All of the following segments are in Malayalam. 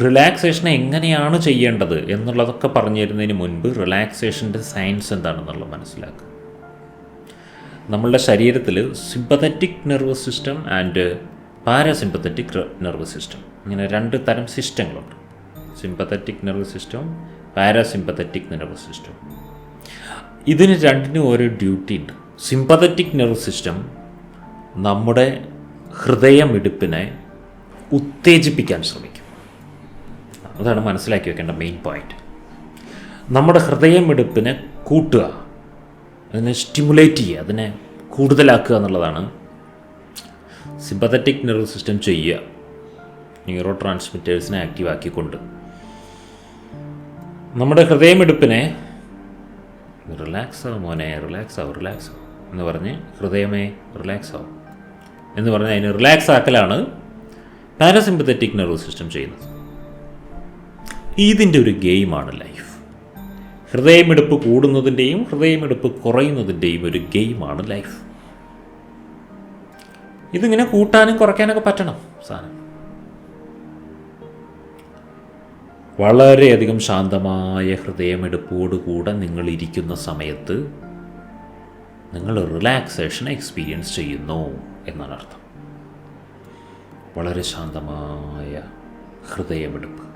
റിലാക്സേഷൻ എങ്ങനെയാണ് ചെയ്യേണ്ടത് എന്നുള്ളതൊക്കെ പറഞ്ഞു തരുന്നതിന് മുൻപ് റിലാക്സേഷന്റെ സയൻസ് എന്താണെന്നുള്ളത് മനസ്സിലാക്കുക. നമ്മളുടെ ശരീരത്തിൽ sympathetic nervous system and parasympathetic nervous system ഇങ്ങനെ രണ്ട് തരം സിസ്റ്റങ്ങളുണ്ട്. Sympathetic nervous system parasympathetic nervous system ഇതിന് രണ്ടിനും ഓരോ ഡ്യൂട്ടി ഉണ്ട്. സിമ്പത്തറ്റിക് നെർവസ് സിസ്റ്റം നമ്മുടെ ഹൃദയമിടിപ്പിനെ ഉത്തേജിപ്പിക്കാൻ ശ്രമിക്കും. അതാണ് മനസ്സിലാക്കി വെക്കേണ്ട മെയിൻ പോയിന്റ് നമ്മുടെ ഹൃദയമെടുപ്പിനെ കൂട്ടുക അതിനെ സ്റ്റിമുലേറ്റ് ചെയ്യുക അതിനെ കൂടുതലാക്കുക എന്നുള്ളതാണ് സിമ്പത്തറ്റിക് നെർവസ് സിസ്റ്റം ചെയ്യുക. ന്യൂറോ ട്രാൻസ്മിറ്റേഴ്സിനെ ആക്റ്റീവ് ആക്കിക്കൊണ്ട്. നമ്മുടെ ഹൃദയമെടുപ്പിനെ റിലാക്സ് ആവും മോനെ റിലാക്സ് ആവും റിലാക്സ് ആവും എന്ന് പറഞ്ഞ് ഹൃദയമേ റിലാക്സ് ആവും എന്ന് പറഞ്ഞ് അതിന് റിലാക്സ് ആക്കലാണ് പാരസിമ്പത്തറ്റിക് നെർവസ് സിസ്റ്റം ചെയ്യുന്നത്. ഇതിന്റെ ഒരു ഗെയിമാണ് ലൈഫ്. ഹൃദയമെടുപ്പ് കൂടുന്നതിന്റെയും ഹൃദയമെടുപ്പ് കുറയുന്നതിന്റെയും ഒരു ഗെയിമാണ് ലൈഫ്. ഇതിങ്ങനെ കൂട്ടാനും കുറയ്ക്കാനൊക്കെ പറ്റണം സാധനം. വളരെയധികം ശാന്തമായ ഹൃദയമെടുപ്പോടുകൂടെ നിങ്ങൾ ഇരിക്കുന്ന സമയത്ത് നിങ്ങൾ റിലാക്സേഷൻ എക്സ്പീരിയൻസ് ചെയ്യുന്നു എന്നാണ് അർത്ഥം. വളരെ ശാന്തമായ ഹൃദയമെടുപ്പ്.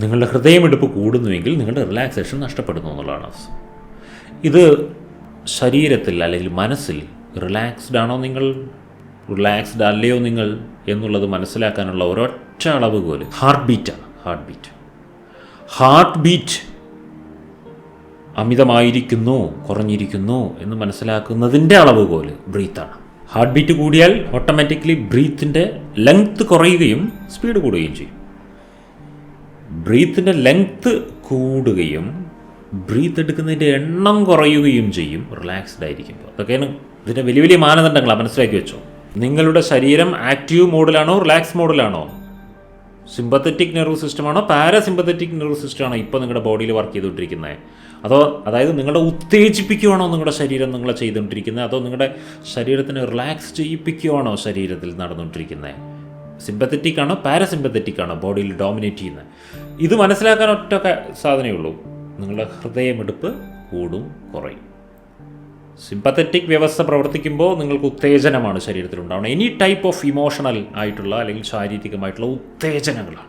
നിങ്ങളുടെ ഹൃദയമെടുപ്പ് കൂടുന്നുവെങ്കിൽ നിങ്ങളുടെ റിലാക്സേഷൻ നഷ്ടപ്പെടുന്നു എന്നുള്ളതാണ് ഇത് ശരീരത്തിൽ അല്ലെങ്കിൽ മനസ്സിൽ റിലാക്സ്ഡ് ആണോ നിങ്ങൾ റിലാക്സ്ഡ് അല്ലയോ നിങ്ങൾ എന്നുള്ളത് മനസ്സിലാക്കാനുള്ള ഒരൊറ്റ അളവ് പോലെ ഹാർട്ട് ബീറ്റാണ് ഹാർട്ട് ബീറ്റ് ഹാർട്ട് ബീറ്റ് അമിതമായിരിക്കുന്നു കുറഞ്ഞിരിക്കുന്നു എന്ന് മനസ്സിലാക്കുന്നതിന്റെ അളവ് പോലെ ബ്രീത്താണ് ഹാർട്ട് ബീറ്റ് കൂടിയാൽ ഓട്ടോമാറ്റിക്കലി ബ്രീത്തിന്റെ ലെങ്ത് കുറയുകയും സ്പീഡ് കൂടുകയും ചെയ്യും. ബ്രീത്തിന്റെ ലെങ്ത്ത് കൂടുകയും ബ്രീത്ത് എടുക്കുന്നതിന്റെ എണ്ണം കുറയുകയും ചെയ്യും. റിലാക്സ്ഡ് ആയിരിക്കുമ്പോൾ. അതൊക്കെയാണ് ഇതിന്റെ വലിയ വലിയ മാനദണ്ഡങ്ങളാണ് മനസ്സിലാക്കി വെച്ചോ. നിങ്ങളുടെ ശരീരം ആക്റ്റീവ് മോഡിലാണോ റിലാക്സ് മോഡിലാണോ? സിമ്പത്തറ്റിക് നെർവ് സിസ്റ്റമാണോ പാരാസിമ്പത്തറ്റിക് നെർവ് സിസ്റ്റമാണോ ഇപ്പോൾ നിങ്ങളുടെ ബോഡിയിൽ വർക്ക് ചെയ്തുകൊണ്ടിരിക്കുന്നത്? അതോ അതായത് നിങ്ങളുടെ ഉത്തേജിപ്പിക്കുവാണോ നിങ്ങളുടെ ശരീരം നിങ്ങളെ ചെയ്തുകൊണ്ടിരിക്കുന്നത്? അതോ നിങ്ങളുടെ ശരീരത്തിനെ റിലാക്സ് ചെയ്യിപ്പിക്കുവാണോ ശരീരത്തിൽ നടന്നുകൊണ്ടിരിക്കുന്നത്? സിമ്പത്തറ്റിക് ആണോ പാരസിമ്പത്തറ്റിക് ആണോ ബോഡിയിൽ ഡോമിനേറ്റ് ചെയ്യുന്നത്? ഇത് മനസ്സിലാക്കാൻ ഒറ്റ സാധനമേ ഉള്ളൂ നിങ്ങളുടെ ഹൃദയമെടുപ്പ് കൂടും കുറയും. സിമ്പത്തറ്റിക് വ്യവസ്ഥ പ്രവർത്തിക്കുമ്പോൾ നിങ്ങൾക്ക് ഉത്തേജനമാണ് ശരീരത്തിൽ ഉണ്ടാവുന്നത് എനി ടൈപ്പ് ഓഫ് ഇമോഷണൽ ആയിട്ടുള്ള അല്ലെങ്കിൽ ശാരീരികമായിട്ടുള്ള ഉത്തേജനങ്ങളാണ്.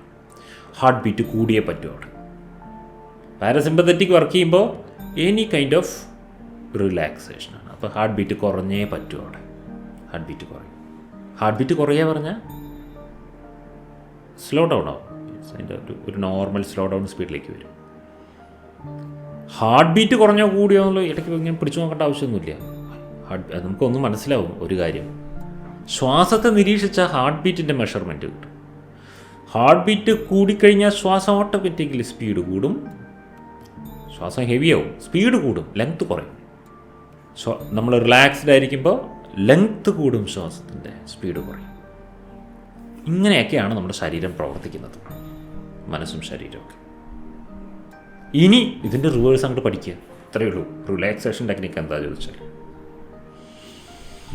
ഹാർട്ട് ബീറ്റ് കൂടിയേ പറ്റും അവിടെ. പാരസിമ്പത്തറ്റിക് വർക്ക് ചെയ്യുമ്പോൾ എനി കൈൻഡ് ഓഫ് റിലാക്സേഷനാണ് അപ്പോൾ ഹാർട്ട് ബീറ്റ് കുറഞ്ഞേ പറ്റും അവിടെ. ഹാർട്ട് ബീറ്റ് കുറയും. ഹാർട്ട് ബീറ്റ് കുറയേ പറഞ്ഞാൽ സ്ലോ ഡൗൺ ആവും. അതിന്റെ ഒരു ഒരു നോർമൽ സ്ലോ ഡൗൺ സ്പീഡിലേക്ക് വരും. ഹാർട്ട് ബീറ്റ് കുറഞ്ഞോ കൂടിയോ എന്നുള്ള ഇടയ്ക്ക് ഇങ്ങനെ പിടിച്ചു നോക്കേണ്ട ആവശ്യമൊന്നുമില്ല. ഹാർട്ട് നമുക്കൊന്നും മനസ്സിലാവും ഒരു കാര്യം. ശ്വാസത്തെ നിരീക്ഷിച്ച ഹാർട്ട് ബീറ്റിന്റെ മെഷർമെന്റ് കിട്ടും. ഹാർട്ട് ബീറ്റ് കൂടിക്കഴിഞ്ഞാൽ ശ്വാസം ഓട്ടോമാറ്റിക്കലി സ്പീഡ് കൂടും. ശ്വാസം ഹെവിയാവും സ്പീഡ് കൂടും ലെങ്ത് കുറയും. നമ്മൾ റിലാക്സ്ഡ് ആയിരിക്കുമ്പോൾ ലെങ്ത് കൂടും ശ്വാസത്തിന്റെ സ്പീഡ് കുറയും. ഇങ്ങനെയൊക്കെയാണ് നമ്മുടെ ശരീരം പ്രവർത്തിക്കുന്നത്. മനസ്സും ശരീരമൊക്കെ ഇനി ഇതിന്റെ റിവേഴ്സ് അങ്ങോട്ട് പഠിക്കുക. ഇത്രയേ ഉള്ളൂ. റിലാക്സേഷൻ ടെക്നിക്ക് എന്താ ചോദിച്ചാൽ